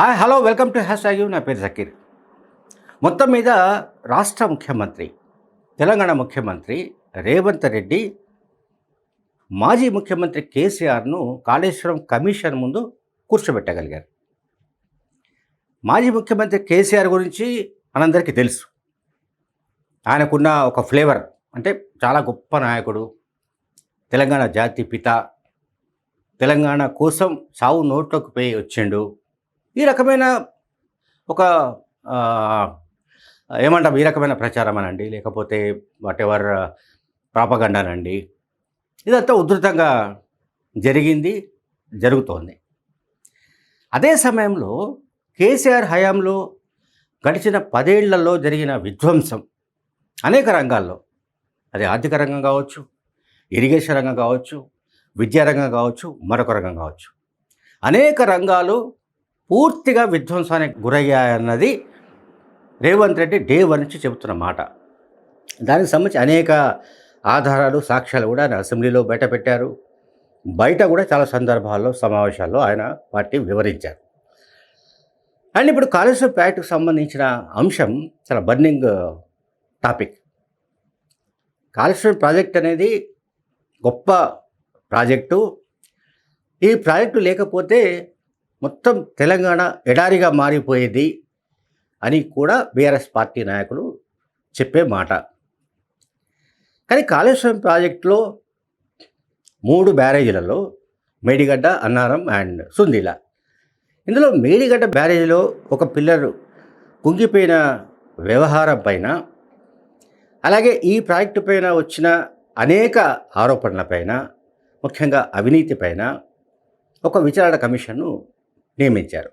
Hi hello welcome to hash tag నా పేరు జకీర్. మొత్తం మీద రాష్ట్ర ముఖ్యమంత్రి తెలంగాణ ముఖ్యమంత్రి రేవంత్ రెడ్డి మాజీ ముఖ్యమంత్రి కేసీఆర్ను కాళేశ్వరం కమిషన్ ముందు కూర్చోబెట్టగలిగారు. మాజీ ముఖ్యమంత్రి కేసీఆర్ గురించి మనందరికీ తెలుసు. ఆయనకున్న ఒక ఫ్లేవర్ అంటే చాలా గొప్ప నాయకుడు తెలంగాణ జాతి పిత తెలంగాణ కోసం సావు నోట్లోకి పోయి వచ్చిండు. ఈ రకమైన ఒక ఏమంటాం? ఈ రకమైన ప్రచారం అనండి లేకపోతే వాట్ ఎవర్ ప్రాపగండానండి. ఇదంతా ఉధృతంగా జరిగింది జరుగుతోంది. అదే సమయంలో కేసీఆర్ హయాంలో గడిచిన పదేళ్ళలో జరిగిన విధ్వంసం అనేక రంగాల్లో. అది ఆర్థిక రంగం కావచ్చు ఇరిగేషన్ రంగం కావచ్చు విద్యారంగం కావచ్చు మరొక రంగం కావచ్చు. అనేక రంగాలు పూర్తిగా విధ్వంసానికి గురయ్యాయన్నది రేవంత్ రెడ్డి డే వన్ నుంచి చెబుతున్న మాట. దానికి సంబంధించి అనేక ఆధారాలు సాక్ష్యాలు కూడా ఆయన అసెంబ్లీలో బయట పెట్టారు. బయట కూడా చాలా సందర్భాల్లో సమావేశాల్లో ఆయన పార్టీ వివరించారు. అండ్ ఇప్పుడు కాళేశ్వరం ప్రాజెక్టుకు సంబంధించిన అంశం చాలా బర్నింగ్ టాపిక్. కాళేశ్వరం ప్రాజెక్ట్ అనేది గొప్ప ప్రాజెక్టు. ఈ ప్రాజెక్టు లేకపోతే మొత్తం తెలంగాణ ఎడారిగా మారిపోయేది అని కూడా బీఆర్ఎస్ పార్టీ నాయకులు చెప్పే మాట. కానీ కాళేశ్వరం ప్రాజెక్టులో మూడు బ్యారేజీలలో మేడిగడ్డ అన్నారం అండ్ సుందిల. ఇందులో మేడిగడ్డ బ్యారేజీలో ఒక పిల్లర్ కుంగిపోయిన వ్యవహారం పైన అలాగే ఈ ప్రాజెక్టు పైన వచ్చిన అనేక ఆరోపణలపైన ముఖ్యంగా అవినీతి పైన ఒక విచారణ కమిషన్ను నియమించారు.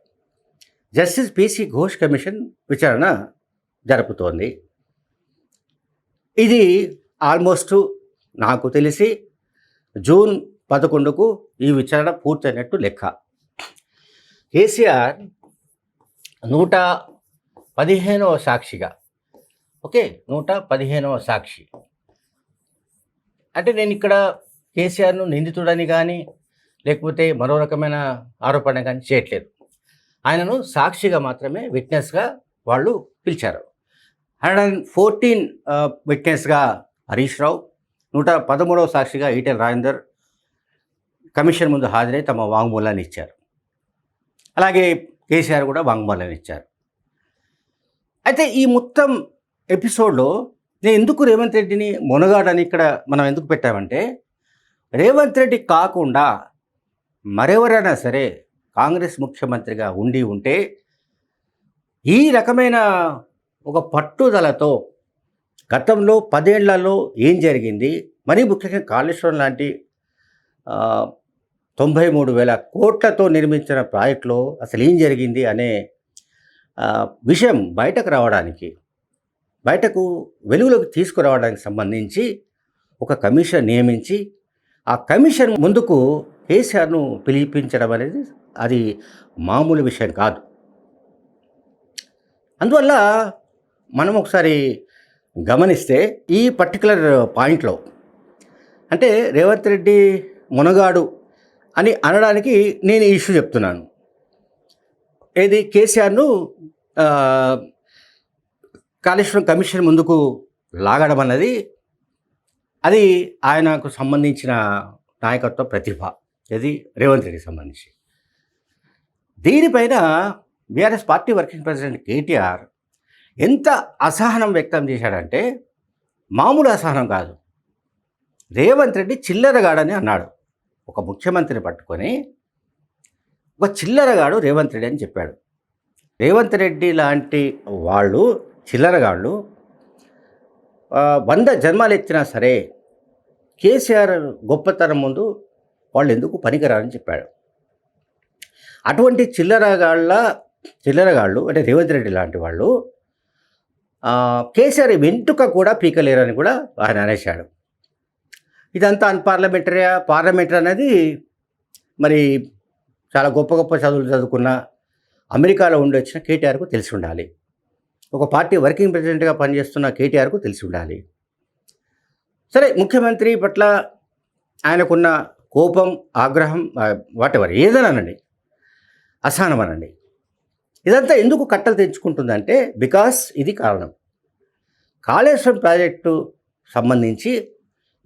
జస్టిస్ పిసి ఘోష్ కమిషన్ విచారణ జరుపుతోంది. ఇది ఆల్మోస్ట్ నాకు తెలిసి జూన్ పదకొండుకు ఈ విచారణ పూర్తయినట్టు లెక్క. కేసీఆర్ నూట పదిహేనవ సాక్షిగా ఓకే నూట పదిహేనవ సాక్షి. అంటే నేను ఇక్కడ కేసీఆర్ను నిందితుడని కానీ లేకపోతే మరో రకమైన ఆరోపణ కానీ చేయట్లేదు. ఆయనను సాక్షిగా మాత్రమే విట్నెస్గా వాళ్ళు పిలిచారు. హండ్రెడ్ అండ్ ఫోర్టీన్ విట్నెస్గా హరీష్ రావు నూట పదమూడవ సాక్షిగా ఈటెల్ రాజేందర్ కమిషన్ ముందు హాజరై తమ వాంగ్మూలాన్ని ఇచ్చారు. అలాగే కేసీఆర్ కూడా వాంగ్మూలాన్ని ఇచ్చారు. అయితే ఈ మొత్తం ఎపిసోడ్లో నేను ఎందుకు రేవంత్ రెడ్డిని మునగాడని ఇక్కడ మనం ఎందుకు పెట్టామంటే రేవంత్ రెడ్డి కాకుండా మరెవరైనా సరే కాంగ్రెస్ ముఖ్యమంత్రిగా ఉండి ఉంటే ఈ రకమైన ఒక పట్టుదలతో గతంలో పదేళ్ళలో ఏం జరిగింది? మరీ ముఖ్యంగా కాళేశ్వరం లాంటి తొంభై మూడు వేల కోట్లతో నిర్మించిన ప్రాజెక్టులో అసలు ఏం జరిగింది అనే విషయం బయటకు రావడానికి బయటకు వెలుగులోకి తీసుకురావడానికి సంబంధించి ఒక కమిషన్ నియమించి ఆ కమిషన్ ముందుకు కేసీఆర్ను పిలిపించడం అనేది అది మామూలు విషయం కాదు. అందువల్ల మనం ఒకసారి గమనిస్తే ఈ పర్టికులర్ పాయింట్లో అంటే రేవంత్ రెడ్డి మునగాడు అని అనడానికి నేను ఇష్యూ చెప్తున్నాను. ఏది కేసీఆర్ను కాళేశ్వరం కమిషన్ ముందుకు లాగడం అన్నది అది ఆయనకు సంబంధించిన నాయకత్వ ప్రతిభ. ఇది రేవంత్ రెడ్డికి సంబంధించి. దీనిపైన BRS party working president KTR ఎంత అసహనం వ్యక్తం చేశాడంటే మామూలు అసహనం కాదు. రేవంత్ రెడ్డి చిల్లరగాడని అన్నాడు. ఒక ముఖ్యమంత్రిని పట్టుకొని ఒక చిల్లరగాడు రేవంత్ రెడ్డి అని చెప్పాడు. రేవంత్ రెడ్డి లాంటి వాళ్ళు చిల్లరగాళ్ళు వంద జన్మాలు ఎత్తినా సరే కేసీఆర్ గొప్పతనం ముందు వాళ్ళు ఎందుకు పనికిరారని చెప్పాడు. అటువంటి చిల్లరగాళ్ళ చిల్లరగాళ్ళు అంటే రేవంత్ రెడ్డి లాంటి వాళ్ళు కేసీఆర్ వెంటుక కూడా పీకలేరని కూడా ఆయన అనేశాడు. ఇదంతా అన్పార్లమెంటరీ పార్లమెంటరీ అనేది మరి చాలా గొప్ప గొప్ప చదువులు చదువుకున్న అమెరికాలో ఉండి వచ్చిన కేటీఆర్కు తెలిసి ఉండాలి. ఒక పార్టీ వర్కింగ్ ప్రెసిడెంట్గా పనిచేస్తున్న కేటీఆర్కు తెలిసి ఉండాలి. సరే ముఖ్యమంత్రి పట్ల ఆయనకున్న కోపం ఆగ్రహం వాటెవర్ ఏదైనానండి అసహనం అనండి ఇదంతా ఎందుకు కట్టలు తెంచుకుంటుందంటే బికాస్ ఇది కారణం. కాళేశ్వరం ప్రాజెక్టు సంబంధించి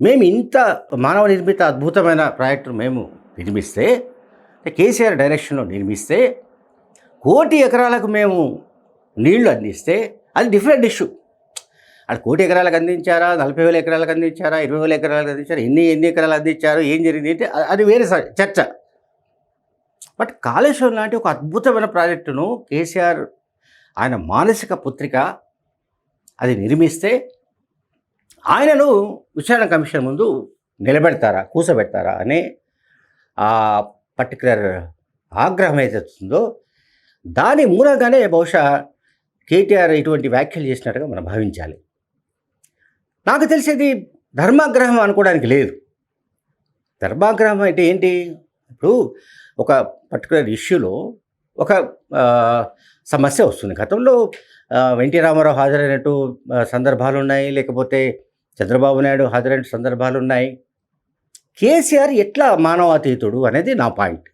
మేము ఇంత మానవ నిర్మిత అద్భుతమైన ప్రాజెక్టును మేము నిర్మిస్తే కేసీఆర్ డైరెక్షన్లో నిర్మిస్తే కోటి ఎకరాలకు మేము నీళ్ళు అందిస్తే అది డిఫరెంట్ ఇష్యూ అది కోటి ఎకరాలకు అందించారా? నలభై వేల ఎకరాలకు అందించారా? ఇరవై వేల ఎకరాలకు అందించారా? ఎన్ని ఎన్ని ఎకరాలు అందించారు? ఏం జరిగింది అంటే అది వేరే చర్చ. బట్ కాళేశ్వరం లాంటి ఒక అద్భుతమైన ప్రాజెక్టును కేసీఆర్ ఆయన మానసిక పుత్రిక అది నిర్మిస్తే ఆయనను విచారణ కమిషన్ ముందు నిలబెడతారా? కూసబెడతారా? అనే ఆ పర్టికులర్ ఆగ్రహం ఏదైతే వస్తుందో దాని మూలంగానే బహుశా కేటీఆర్ ఇటువంటి వ్యాఖ్యలు చేసినట్టుగా మనం భావించాలి. నాకు తెలిసేది ధర్మాగ్రహం అనుకోవడానికి లేదు. ధర్మాగ్రహం అంటే ఏంటి? ఇప్పుడు ఒక పర్టికులర్ ఇష్యూలో ఒక సమస్య వస్తుంది. గతంలో ఎన్టీ రామారావు హాజరైనట్టు సందర్భాలు ఉన్నాయి. లేకపోతే చంద్రబాబు నాయుడు హాజరైన సందర్భాలు ఉన్నాయి. కేసీఆర్ ఎట్లా మానవాతీతుడు అనేది నా పాయింట్.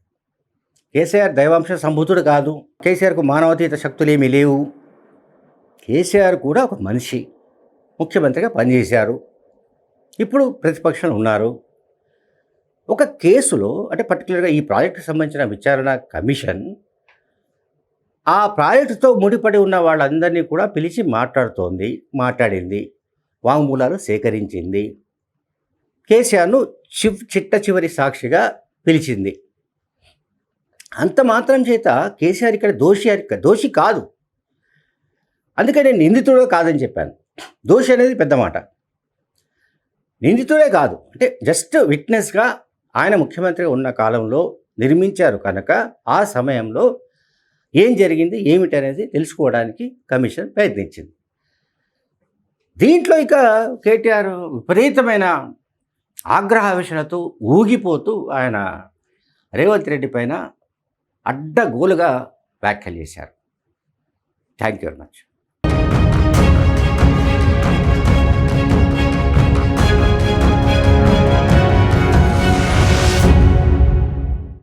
కేసీఆర్ దైవాంశ సంభూతుడు కాదు. కేసీఆర్కు మానవాతీత శక్తులు ఏమీ లేవు. కేసీఆర్ కూడా ఒక మనిషి. ముఖ్యమంత్రిగా పనిచేశారు. ఇప్పుడు ప్రతిపక్షంలో ఉన్నారు. ఒక కేసులో అంటే పర్టికులర్గా ఈ ప్రాజెక్టుకు సంబంధించిన విచారణ కమిషన్ ఆ ప్రాజెక్టుతో ముడిపడి ఉన్న వాళ్ళందరినీ కూడా పిలిచి మాట్లాడుతోంది మాట్లాడింది వాంగ్మూలాలు సేకరించింది. కేసీఆర్ను చివ్ చిట్ట చివరి సాక్షిగా పిలిచింది. అంత మాత్రం చేత కేసీఆర్ ఇక్కడ దోషి దోషి కాదు. అందుకే నేను నిందితుడు కాదని చెప్పాను. దోషి అనేది పెద్ద మాట. నిందితుడే కాదు. అంటే జస్ట్ విట్నెస్గా ఆయన ముఖ్యమంత్రిగా ఉన్న కాలంలో నిర్మించారు కనుక ఆ సమయంలో ఏం జరిగింది ఏమిటి అనేది తెలుసుకోవడానికి కమిషన్ ప్రయత్నించింది. దీంట్లో ఇక కేటీఆర్ విపరీతమైన ఆగ్రహావేశనతో ఊగిపోతూ ఆయన రేవంత్ రెడ్డి పైన అడ్డగోలుగా వ్యాఖ్యలు చేశారు. Thank you very much